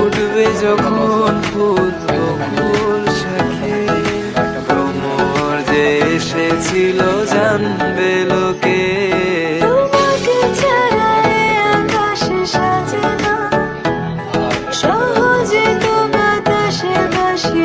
ফুটবে যখন ফুল বকুল শাখে। ভ্রমর যে এসেছিল জানবে লোকে। সহজে তো বাতাসে ভাসে